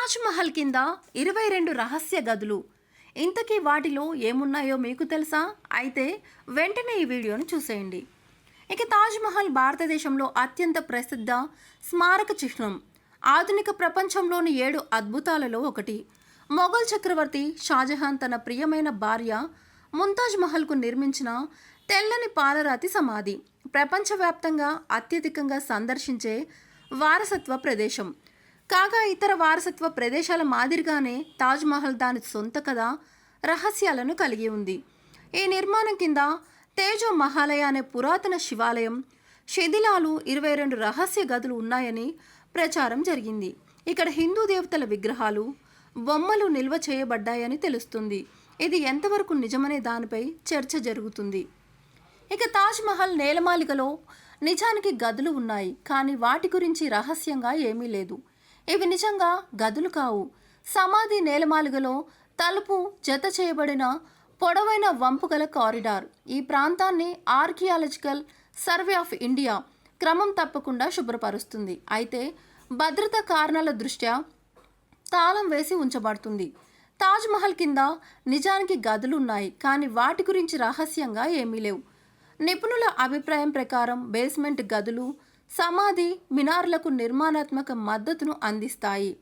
తాజ్ మహల్ కింద ఇరవై రెండు రహస్య గదులు. ఇంతకీ వాటిలో ఏమున్నాయో మీకు తెలుసా? అయితే వెంటనే ఈ వీడియోను చూసేయండి. ఇక తాజ్ మహల్ భారతదేశంలో అత్యంత ప్రసిద్ధ స్మారక చిహ్నం. ఆధునిక ప్రపంచంలోని ఏడు అద్భుతాలలో ఒకటి. మొఘల్ చక్రవర్తి షాజహాన్ తన ప్రియమైన భార్య ముంతాజ్ మహల్కు నిర్మించిన తెల్లని పాలరాతి సమాధి. ప్రపంచవ్యాప్తంగా అత్యధికంగా సందర్శించే వారసత్వ ప్రదేశం. కాగా ఇతర వారసత్వ ప్రదేశాల మాదిరిగానే తాజ్మహల్ దాని సొంత కథ రహస్యాలను కలిగి ఉంది. ఈ నిర్మాణం కింద తేజో మహాలయ అనే పురాతన శివాలయం శిథిలాలు ఇరవై రెండు రహస్య గదులు ఉన్నాయని ప్రచారం జరిగింది. ఇక్కడ హిందూ దేవతల విగ్రహాలు బొమ్మలు నిల్వ చేయబడ్డాయని తెలుస్తుంది. ఇది ఎంతవరకు నిజమనే దానిపై చర్చ జరుగుతుంది. ఇక తాజ్మహల్ నేలమాలికలో నిజానికి గదులు ఉన్నాయి కానీ వాటి గురించి రహస్యంగా ఏమీ లేదు. ఇవి నిజంగా గదులు కావు. సమాధి నేలమాలుగలో తలుపు జత చేయబడిన పొడవైన వంపుగల కారిడార్. ఈ ప్రాంతాన్ని ఆర్కియాలజికల్ సర్వే ఆఫ్ ఇండియా క్రమం తప్పకుండా శుభ్రపరుస్తుంది. అయితే భద్రతా కారణాల దృష్ట్యా తాళం వేసి ఉంచబడుతుంది. తాజ్మహల్ కింద నిజానికి గదులు ఉన్నాయి కానీ వాటి గురించి రహస్యంగా ఏమీ లేవు. నిపుణుల అభిప్రాయం ప్రకారం బేస్మెంట్ గదులు సమాధి మినార్లకు నిర్మాణాత్మక మద్దతును అందిస్తాయి.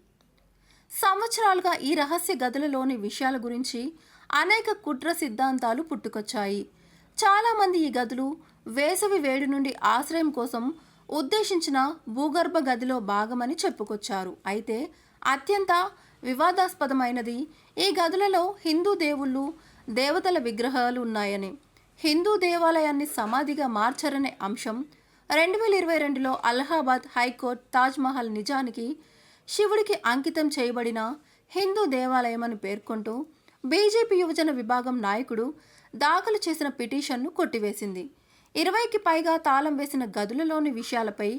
సంవత్సరాలుగా ఈ రహస్య గదులలోని విషయాల గురించి అనేక కుట్ర సిద్ధాంతాలు పుట్టుకొచ్చాయి. చాలామంది ఈ గదులు వేసవి వేడి నుండి ఆశ్రయం కోసం ఉద్దేశించిన భూగర్భ గదిలో భాగమని చెప్పుకొచ్చారు. అయితే అత్యంత వివాదాస్పదమైనది ఈ గదులలో హిందూ దేవుళ్ళు దేవతల విగ్రహాలు ఉన్నాయని. హిందూ దేవాలయాన్ని సమాధిగా మార్చారనే అంశం రెండు వేల ఇరవై రెండులో అలహాబాద్ హైకోర్టు తాజ్మహల్ నిజానికి శివుడికి అంకితం చేయబడిన హిందూ దేవాలయం అని పేర్కొంటూ బీజేపీ యువజన విభాగం నాయకుడు దాఖలు చేసిన పిటిషన్ను కొట్టివేసింది. ఇరవైకి పైగా తాళం వేసిన గదులలోని విషయాలపై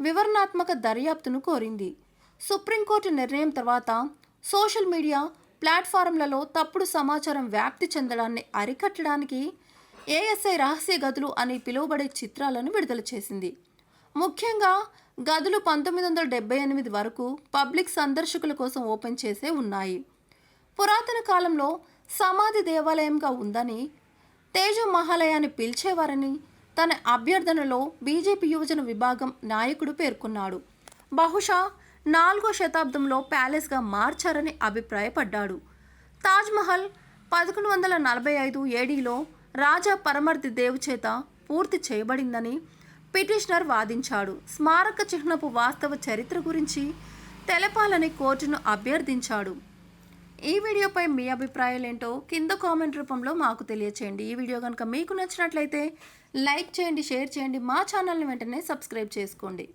వివరణాత్మక దర్యాప్తును కోరింది. సుప్రీంకోర్టు నిర్ణయం తర్వాత సోషల్ మీడియా ప్లాట్ఫారంలలో తప్పుడు సమాచారం వ్యాప్తి చెందడాన్ని అరికట్టడానికి ఏఎస్ఐ రహస్య గదులు అని పిలువబడే చిత్రాలను విడుదల చేసింది. ముఖ్యంగా గదులు పంతొమ్మిది వందల డెబ్బై ఎనిమిది వరకు పబ్లిక్ సందర్శకుల కోసం ఓపెన్ చేసే ఉన్నాయి. పురాతన కాలంలో సమాధి దేవాలయంగా ఉందని తేజ మహాలయాన్ని పిలిచేవారని తన అభ్యర్థనలో బీజేపీ యువజన విభాగం నాయకుడు పేర్కొన్నాడు. బహుశా నాలుగో శతాబ్దంలో ప్యాలెస్గా మార్చారని అభిప్రాయపడ్డాడు. తాజ్మహల్ పదకొండు వందల నలభై ఐదు ఏడీలో రాజా పరమర్ది దేవు చేత పూర్తి చేయబడిందని పిటిషనర్ వాదించాడు. స్మారక చిహ్నపు వాస్తవ చరిత్ర గురించి తెలపాలని కోర్టును అభ్యర్థించాడు. ఈ వీడియోపై మీ అభిప్రాయాలు ఏంటో కింద కామెంట్ రూపంలో మాకు తెలియచేయండి. ఈ వీడియో కనుక మీకు నచ్చినట్లయితే లైక్ చేయండి షేర్ చేయండి మా ఛానల్ని వెంటనే సబ్స్క్రైబ్ చేసుకోండి.